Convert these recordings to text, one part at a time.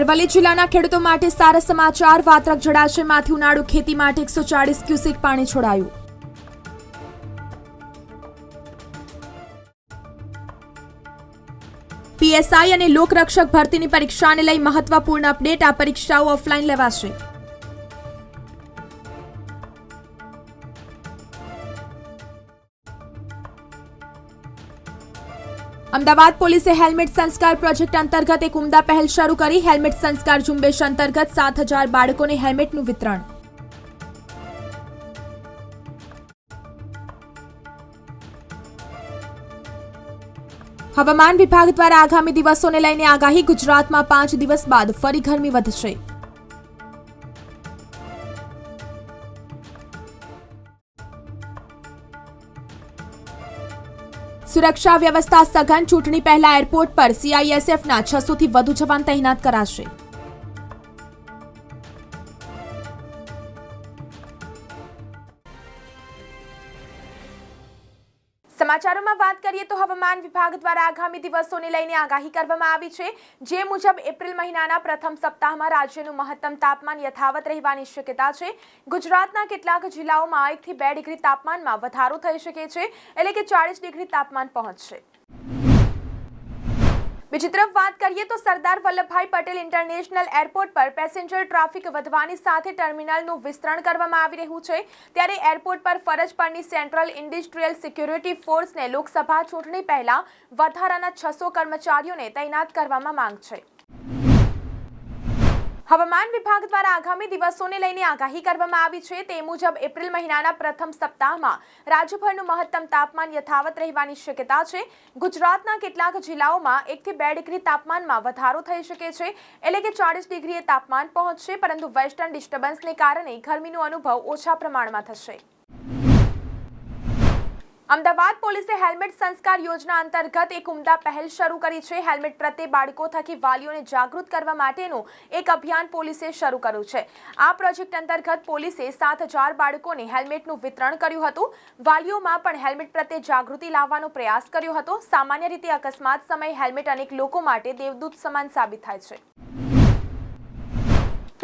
અરવલ્લી જિલ્લાના ખેડૂતો માટે સારા સમાચાર. વાત્રક જળાશયમાંથી ઉનાળુ ખેતી માટે એકસો ચાળીસ ક્યુસેક પાણી છોડાયું. પીએસઆઈ અને લોકરક્ષક ભરતીની પરીક્ષાને લઈ મહત્વપૂર્ણ અપડેટ. આ પરીક્ષાઓ ઓફલાઈન લેવાશે. અમદાવાદ પોલીસે હેલ્મેટ સંસ્કાર પ્રોજેક્ટ અંતર્ગત એક ઉમદા પહેલ શરૂ કરી. હેલ્મેટ સંસ્કાર ઝુંબેશ અંતર્ગત સાત હજાર બાળકોને હેલ્મેટનું વિતરણ. હવામાન વિભાગ દ્વારા આગામી દિવસોને લઈને આગાહી ગુજરાતમાં પાંચ દિવસ બાદ ફરી ગરમી વધશે. સુરક્ષા વ્યવસ્થા સઘન ચૂંટણી પહેલા એરપોર્ટ પર સીઆઈએસએફના છસોથી વધુ જવાન તૈનાત કરાશે. સમાચારોમાં વાત કરીએ તો હવામાન વિભાગ દ્વારા આગામી દિવસોને લઈને આગાહી કરવામાં આવી છે. જે મુજબ એપ્રિલ મહિનાના પ્રથમ સપ્તાહમાં રાજ્યનું મહત્તમ તાપમાન યથાવત રહેવાની શક્યતા છે. ગુજરાતના કેટલાક જિલ્લાઓમાં એકથી બે ડિગ્રી તાપમાનમાં વધારો થઈ શકે છે. એટલે કે ચાળીસ ડિગ્રી તાપમાન પહોંચશે. બીજી તરફ વાત કરીએ તો સરદાર વલ્લભભાઈ પટેલ ઇન્ટરનેશનલ એરપોર્ટ પર પેસેન્જર ટ્રાફિક વધવાની સાથે ટર્મિનલનું વિસ્તરણ કરવામાં આવી રહ્યું છે. ત્યારે એરપોર્ટ પર ફરજ પરની સેન્ટ્રલ ઇન્ડસ્ટ્રીયલ સિક્યુરિટી ફોર્સને લોકસભા ચૂંટણી પહેલા વધારાના છસો કર્મચારીઓને તૈનાત કરવામાં માંગ છે. હવામાન વિભાગ દ્વારા આગામી દિવસોને લઈને આગાહી કરવામાં આવી છે. તે મુજબ એપ્રિલ મહિનાના પ્રથમ સપ્તાહમાં રાજ્યભરનું મહત્તમ તાપમાન યથાવત રહેવાની શક્યતા છે. ગુજરાતના કેટલાક જિલ્લાઓમાં એકથી બે ડિગ્રી તાપમાનમાં વધારો થઈ શકે છે. એટલે કે ચાળીસ ડિગ્રીએ તાપમાન પહોંચશે, પરંતુ વેસ્ટર્ન ડિસ્ટર્બન્સને કારણે ગરમીનો અનુભવ ઓછા પ્રમાણમાં થશે. અમદાવાદ પોલીસે હેલ્મેટ સંસ્કાર યોજના અંતર્ગત એક ઉમદા પહેલ શરૂ કરી છે. હેલ્મેટ પ્રત્યે બાળકો થકી વાલીઓને જાગૃત કરવા માટેનું એક અભિયાન પોલીસે શરૂ કર્યું છે. આ પ્રોજેક્ટ અંતર્ગત પોલીસે સાત હજાર બાળકોને હેલ્મેટનું વિતરણ કર્યું હતું. વાલીઓમાં પણ હેલ્મેટ પ્રત્યે જાગૃતિ લાવવાનો પ્રયાસ કર્યો હતો. સામાન્ય રીતે અકસ્માત સમયે હેલ્મેટ અનેક લોકો માટે દેવદૂત સમાન સાબિત થાય છે.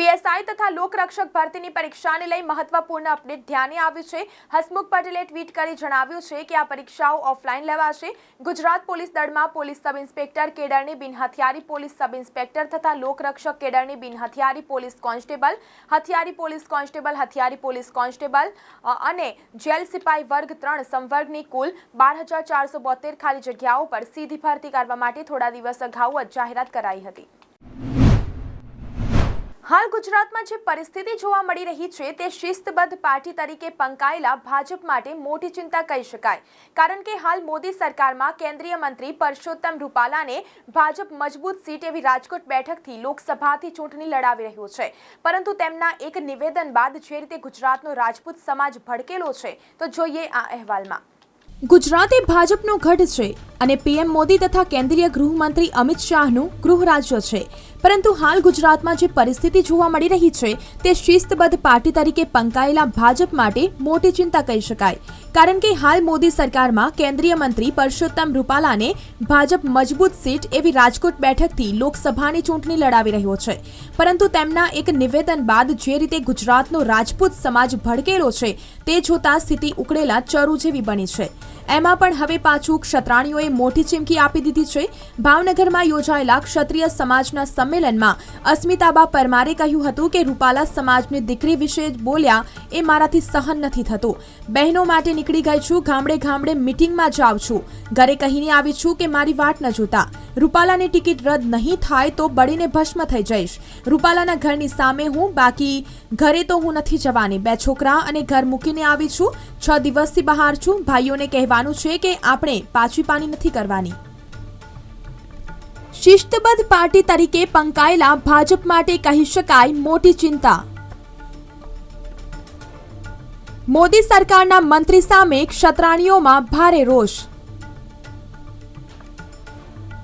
પીએસઆઈ તથા લોકરક્ષક ભરતીની પરીક્ષાને લઈ મહત્વપૂર્ણ અપડેટ ધ્યાને આવ્યું છે. હસમુખ પટેલે ટ્વીટ કરી જણાવ્યું છે કે આ પરીક્ષાઓ ઓફલાઈન લેવાશે. ગુજરાત પોલીસ દળમાં પોલીસ સબ ઇન્સ્પેક્ટર કેડરની બિન હથિયારી પોલીસ સબ ઇન્સ્પેક્ટર તથા લોકરક્ષક કેડરની બિન હથિયારી પોલીસ કોન્સ્ટેબલ, હથિયારી પોલીસ કોન્સ્ટેબલ, હથિયારી પોલીસ કોન્સ્ટેબલ અને જેલ સિપાઈ વર્ગ ત્રણ સંવર્ગની કુલ બાર હજાર ચારસો બોતેર ખાલી જગ્યાઓ પર સીધી ભરતી કરવા માટે થોડા દિવસ અગાઉ જ જાહેરાત કરાઈ હતી. હાલ ગુજરાતમાં જે પરિસ્થિતિ જોવા મળી રહી છે તે શિસ્તબદ્ધ પાર્ટી તરીકે પંકાયેલા ભાજપ માટે મોટી ચિંતા કહી શકાય. કારણ કે હાલ મોદી સરકારમાં કેન્દ્રીય મંત્રી પરસોત્તમ રૂપાલાને ભાજપ મજબૂત સીટ એવી રાજકોટ બેઠકથી લોકસભાથી ચૂંટણી લડાવી રહ્યું છે. પરંતુ તેમના એક નિવેદન બાદ જે રીતે ગુજરાતનો રાજપૂત સમાજ ભડકેલો છે, તો જોઈએ આ અહેવાલમાં. ગુજરાત એ ભાજપનો ગઢ છે અને પીએમ મોદી તથા કેન્દ્રીય ગૃહમંત્રી અમિત શાહનું ગૃહ રાજ્ય છે. પરંતુ હાલ ગુજરાતમાં જે પરિસ્થિતિ જોવા મળી રહી છે, તે શિસ્તબદ્ધ પાર્ટી તરીકે પંકાયેલા ભાજપ માટે મોટી ચિંતા કહી શકાય. કારણ કે હાલ મોદી સરકારમાં કેન્દ્રીય મંત્રી પરસોત્તમ રૂપાલાને ભાજપ મજબૂત સીટ એવી રાજકોટ બેઠકથી લોકસભાની ચૂંટણી લડાવી રહ્યો છે. પરંતુ તેમના એક નિવેદન બાદ જે રીતે ગુજરાતનો રાજપૂત સમાજ ભડકેલો છે, તે જોતા સ્થિતિ ઉકળેલા ચરુ જેવી બની છે. એમાં પણ હવે પાછું ક્ષત્રાણીઓએ મોટી ચીમકી આપી દીધી છે. ભાવનગરમાં યોજાયેલા ક્ષત્રિય સમાજના સંમેલનમાં અસ્મિતાબા પરમારે કહ્યું હતું કે રૂપાલા સમાજની દીકરી વિશે જ બોલ્યા એ મારાથી સહન નથી થતું. બહેનો માટે નીકળી ગઈ છું, ગામડે ગામડે મિટિંગમાં જાઉં છું. ઘરે કહીને આવી છું કે મારી વાટ ન જોતા. રૂપાલાની ટિકિટ રદ નહીં થાય તો બળીને ભસ્મ થઈ જઈશ. રૂપાલાના ઘરની સામે હું, બાકી ઘરે તો હું નથી જવાની. બે છોકરા અને ઘર મૂકીને આવી છું. છ દિવસથી બહાર છું. ભાઈઓને કહેવાનું છે કે આપણે પાછી પાની નથી કરવાની. શિસ્તબદ્ધ પાર્ટી તરીકે પંકાયેલા ભાજપ માટે કહી શકાય મોટી ચિંતા. મોદી સરકારના મંત્રી સામે ક્ષત્રાણીઓમાં ભારે રોષ.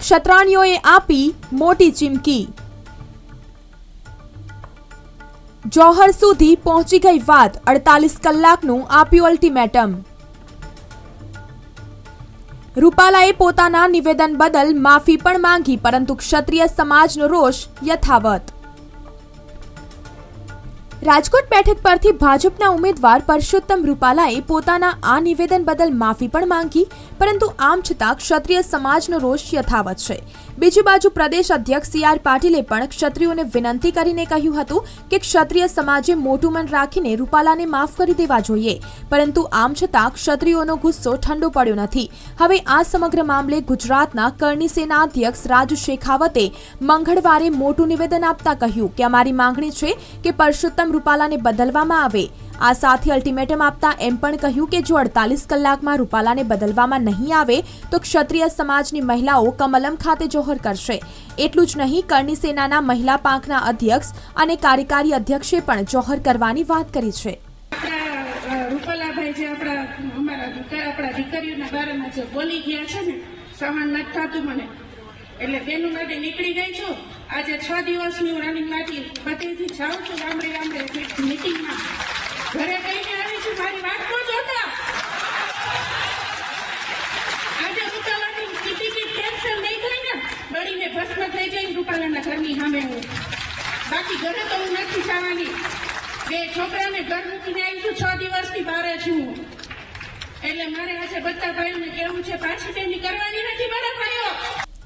ક્ષત્રાણીઓએ આપી મોટી ચીમકી. જોહર સુધી પહોંચી ગઈ વાત અડતાલીસ કલાકનું આપ્યું અલ્ટિમેટમ રૂપાલાએ પોતાના નિવેદન બદલ માફી પણ માંગી પરંતુ ક્ષત્રિય સમાજનો રોષ યથાવત. રાજકોટ બેઠક પરથી ભાજપના ઉમેદવાર પરસોત્તમ રૂપાલાએ પોતાના આ નિવેદન બદલ માફી પણ માંગી, પરંતુ આમ છતાં ક્ષત્રિય સમાજનો રોષ યથાવત છે. બીજી બાજુ પ્રદેશ અધ્યક્ષ સી આર પાટીલે પણ ક્ષત્રિયોને વિનંતી કરીને કહ્યું હતું કે ક્ષત્રિય સમાજે મોટું મન રાખીને રૂપાલાને માફ કરી દેવા જોઈએ, પરંતુ આમ છતાં ક્ષત્રિયોનો ગુસ્સો ઠંડો પડ્યો નથી. હવે આ સમગ્ર મામલે ગુજરાતના કરણી સેના અધ્યક્ષ રાજુ શેખાવતે મંગળવારે મોટું નિવેદન આપતા કહ્યું કે અમારી માંગણી છે કે પરસોત્તમ રૂપાલાને બદલવામાં આવે. આ સાથે અલ્ટિમેટમ આપતા એમ પણ કહ્યું કે જો અડતાલીસ કલાકમાં રૂપાલાને બદલવામાં નહીં આવે, તો ક્ષત્રિય સમાજની મહિલાઓ કમલમ ખાતે જોહર કરશે. એટલું જ નહીં, કરણી સેનાના મહિલા પાંખના અધ્યક્ષ અને કાર્યકારી અધ્યક્ષે પણ જોહર કરવાની વાત કરી છે. એટલે બેનું માટે નીકળી ગઈ છું. આજે છ દિવસની હું રનિંગ માટે બધેથી જાઉં છું ગામડે ગામડે મિટિંગમાં ઘરે કહીને આવી છું, મારી વાત ન જોતા આજે રૂપાલાની ટિકિટ કેન્સલ નહીં થાય ને, બળીને ભસ્મ થઈ જાય રૂપાલાના ઘરની સામે હું. બાકી ઘરે તો હું નથી જવાની. બે છોકરાને ઘર મૂકીને આવી છું, છ દિવસથી બહાર છું. એટલે મારે આજે બધા ભાઈઓને કહેવું છે, પાછી તેની કરવાની નથી મારા ભાઈઓ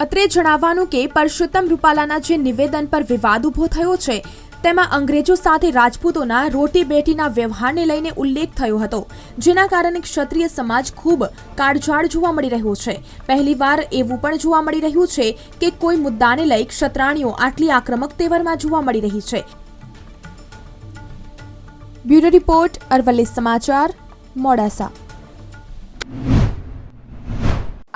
અત્રે જણાવવાનું કે પરસોત્તમ રૂપાલાના જે નિવેદન પર વિવાદ ઊભો થયો છે, તેમાં અંગ્રેજો સાથે રાજપૂતોના રોટી બેટીના વ્યવહારને લઈને ઉલ્લેખ થયો હતો, જેના કારણે ક્ષત્રિય સમાજ ખૂબ કાળઝાળ જોવા મળી રહ્યો છે. પહેલીવાર એવું પણ જોવા મળી રહ્યું છે કે કોઈ મુદ્દાને લઈ ક્ષત્રાણીઓ આટલી આક્રમક તેવરમાં જોવા મળી રહી છે. બ્યુરો રિપોર્ટ અરવલ્લી સમાચાર મોડાસા.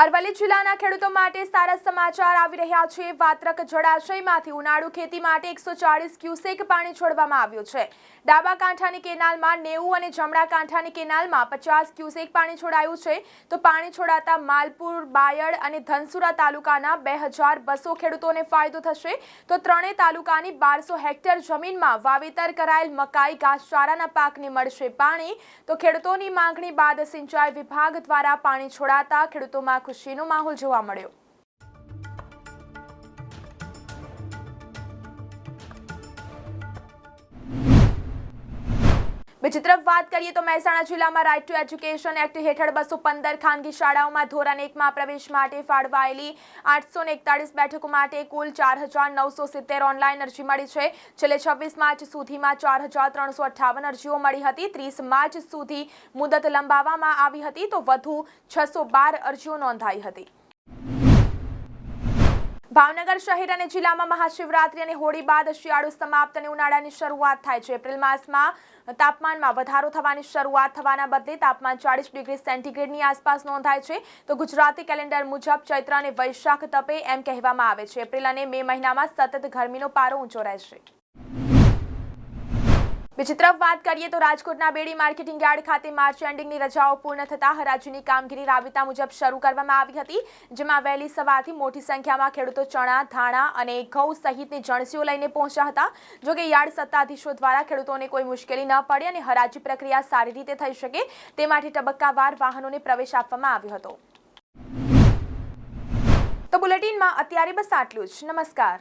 અરવલ્લી જિલ્લાના ખેડૂતો માટે સારા સમાચાર આવી રહ્યા છે. વાત્રક જળાશયમાંથી ઉનાળુ ખેતી માટે એકસો ચાળીસ ક્યુસેક પાણી છોડવામાં આવ્યું છે. ડાબા કાંઠાની કેનાલમાં નેવું અને જમણા કાંઠાની કેનાલમાં પચાસ ક્યુસેક પાણી છોડાયું છે. તો પાણી છોડાતા માલપુર, બાયડ અને ધનસુરા તાલુકાના બે હજાર બસો ખેડૂતોને ફાયદો થશે. તો ત્રણેય તાલુકાની બારસો હેક્ટર જમીનમાં વાવેતર કરાયેલ મકાઈ, ઘાસચારાના પાકને મળશે પાણી. તો ખેડૂતોની માંગણી બાદ સિંચાઈ વિભાગ દ્વારા પાણી છોડાતા ખેડૂતોમાં ખુશીનો માહોલ જોવા મળ્યો. બીજી તરફ વાત કરીએ તો મહેસાણા જિલ્લામાં રાઇટ ટુ એજ્યુકેશન એક્ટ હેઠળ બસો પંદર ખાનગી શાળાઓમાં ધોરણ એકમાં પ્રવેશ માટે ફાળવાયેલી આઠસો એકતાળીસ બેઠકો માટે કુલ ચાર હજાર નવસો સિત્તેર ઓનલાઈન અરજી મળી છે. છેલ્લે છવ્વીસ માર્ચ સુધીમાં ચાર હજાર ત્રણસો અઠ્ઠાવન અરજીઓ મળી હતી. ત્રીસ માર્ચ સુધી મુદત લંબાવવામાં આવી હતી તો વધુ છસો બાર અરજીઓ નોંધાઈ હતી. ભાવનગર શહેર અને જિલ્લામાં મહાશિવરાત્રી અને હોળી બાદ શિયાળુ સમાપ્ત અને ઉનાળાની શરૂઆત થાય છે. એપ્રિલ માસમાં તાપમાનમાં વધારો થવાની શરૂઆત થવાના બદલે તાપમાન ચાળીસ ડિગ્રી સેન્ટીગ્રેડની આસપાસ નોંધાય છે. તો ગુજરાતી કેલેન્ડર મુજબ ચૈત્ર અને વૈશાખ તપે એમ કહેવામાં આવે છે. એપ્રિલ અને મે મહિનામાં સતત ગરમીનો પારો ઊંચો રહેશે. તરફ વાત કરીએ તો રાજકોટના બેડી માર્કેટિંગ યાર્ડ ખાતે માર્ચ એન્ડિંગની રજાઓ પૂર્ણ થતા હરાજીની કામગીરી રાબેતા મુજબ શરૂ કરવામાં આવી હતી, જેમાં વહેલી સવારથી મોટી સંખ્યામાં ખેડૂતો ચણા, ધાણા અને ઘઉં સહિતની જણસીઓ લઈને પહોંચ્યા હતા. જોકે યાર્ડ સત્તાધીશો દ્વારા ખેડૂતોને કોઈ મુશ્કેલી ન પડે અને હરાજી પ્રક્રિયા સારી રીતે થઈ શકે તે માટે તબક્કાવાર વાહનોને પ્રવેશ આપવામાં આવ્યો હતો. તો બુલેટિનમાં અત્યારે બસ આટલું જ. નમસ્કાર.